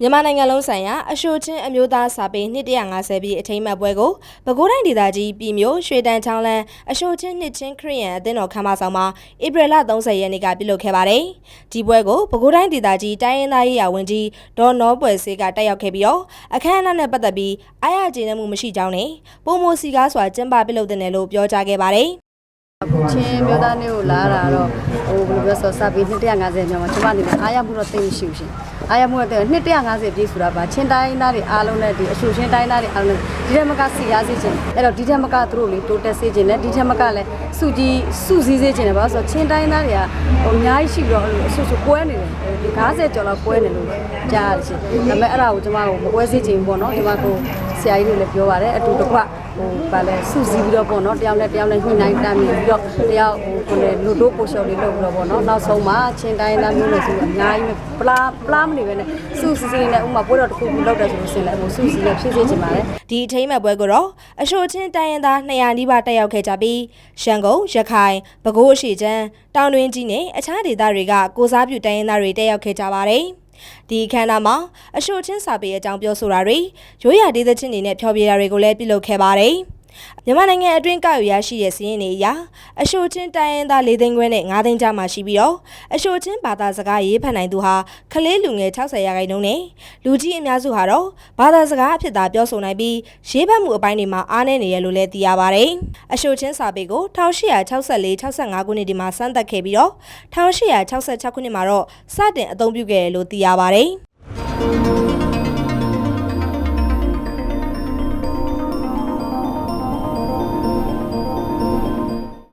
မြန်မာနိုင်ငံလုံးဆိုင်ရာအရှိုချင်းအမျိုးသားစာပေ250ပြည့်အထိမ်းအမှတ်ပွဲကိုပဲခူးတိုင်းဒေသကြီးပြည်မြို့ရွှေတန်းချောင်းလန်းအရှိုချင်းနှစ်ချင်းခရီးရန်အသင်းတော်ခမ်းမဆောင်မှာဧပြီလ30ရက်နေ့ကပြုလုပ်ခဲ့ပါတယ်။ဒီပွဲကိုပဲခူးတိုင်းဒေသကြီးတိုင်းရင်းသားရေးရာဝန်ကြီးဒေါ်နောပွယ်စေးကတက်ရောက်ခဲ့ပြီးတော့အခမ်းအနားနဲ့ပတ်သက်ပြီးအားရကျေနပ်မှုမရှိကြောင်းနဲ့ပုံမိုစီကားစွာကျင်းပပြုလုပ်တဲ့နယ်လို့ပြောကြားခဲ့ပါတယ်။အ ခုချင်းမျိုးသားမျိုးကိုလာတာတော့ဟိုဘယ်လိုပြောဆိုစာပေ250ကျော်မှာကျွန်မအနေနဲ့အားရမှုတော့သိမရှိဘူးရှင်အားရမှုတော့250ပြည့်ဆိုတာပါချင်းတိုင်းသားတွေအားလုံးနဲ့ဒီအဆူချင်းတိုင်းသားတွေအားလုံးဒီထက်မကစီရစေခြင်းအဲ့တော့ဒီထက်မကသူတို့လေတိုးတက်စေခြင်းနဲ့ဒီထက်မကလည်းစုကြည်စုစည်းစေခြင်းနဲ့ဘာလို့ဆိုချင်းတိုင်းသားတွေကဟိုအများကြီးရှိပြီးတော့အဆူဆူကွဲနေတယ်ဒီ90ကျော်လောက်ကွဲနေလို့ကြားရတယ်ရှင်ဒါပေမဲ့အဲ့ဒါကိုကျွန်မကိုမကွဲစေခြင်းပေါ့နော်ကျွန်မကိုဆရာကြီးတွေလည်းပြောပါတယ်အတူတကွ ဟိုဗာလဲစုစည်းပြီးတော့ပေါ့နော်တယောက်နဲ့တယောက်နဲ့ညှိနှိုင်းတမ်းပြီးတော့တယောက်ဟိုကိုယ်လူတို့ပို့လျှော်လေးလုပ်ပြီးတော့ပေါ့နော်နောက်ဆုံးမှာချင်းတိုင်းသားမျိုးနဲ့ဆိုအများကြီးပလားပလားမနေပဲနဲ့စုစည်းစည်းနဲ့ဥမာပွဲတော်တစ်ခုခုလုပ်တယ်ဆိုလို့ရှိရင်လည်းဟိုစုစည်းနဲ့ဖြည့်ဆည်းချင်ပါတယ်ဒီအထိမ်းအမှတ်ပွဲကိုတော့အရှိုချင်းတိုင်းရင်းသား200နီးပါးတက်ရောက်ခဲ့ကြပြီးရှမ်းကုန်းရခိုင်ပဲခူးအရှိချမ်းတောင်တွင်းကြီးနဲ့အခြားဒေသတွေကကိုစားပြုတိုင်းရင်းသားတွေတက်ရောက်ခဲ့ကြပါတယ်။ ဒီအခမ်းအနားမှာအရှိုချင်းစာပေအကြောင်းပြောဆိုတာတွေရိုးရာဒေသချင်းတွေနဲ့ဖျော်ဖြေတာတွေကိုလည်းပြုလုပ်ခဲ့ပါတယ်။ မြန်မာနိုင်ငံအတွင်းကောက်ယူရရှိတဲ့စီးရင်တွေအရအရှိုချင်းတိုင်းရင်းသား၄သိန်းခွဲနဲ့၅သိန်းကြားမှာရှိပြီးတော့အရှိုချင်းဘာသာစကားရေးဖတ်နိုင်သူဟာကလေးလူငယ်60ရာခိုင်နှုန်းနဲ့လူကြီးအများစုဟာတော့ဘာသာစကားအဖြစ်သာပြောဆိုနိုင်ပြီးရေးဖတ်မှုအပိုင်းတွေမှာအားနည်းနေရလို့လည်းသိရပါတယ်။အရှိုချင်းစာပေကို1864 65ခုနှစ်ဒီမှာစမ်းသပ်ခဲ့ပြီးတော့1866ခုနှစ်မှာတော့စတင်အသုံးပြုခဲ့တယ်လို့သိရပါတယ်။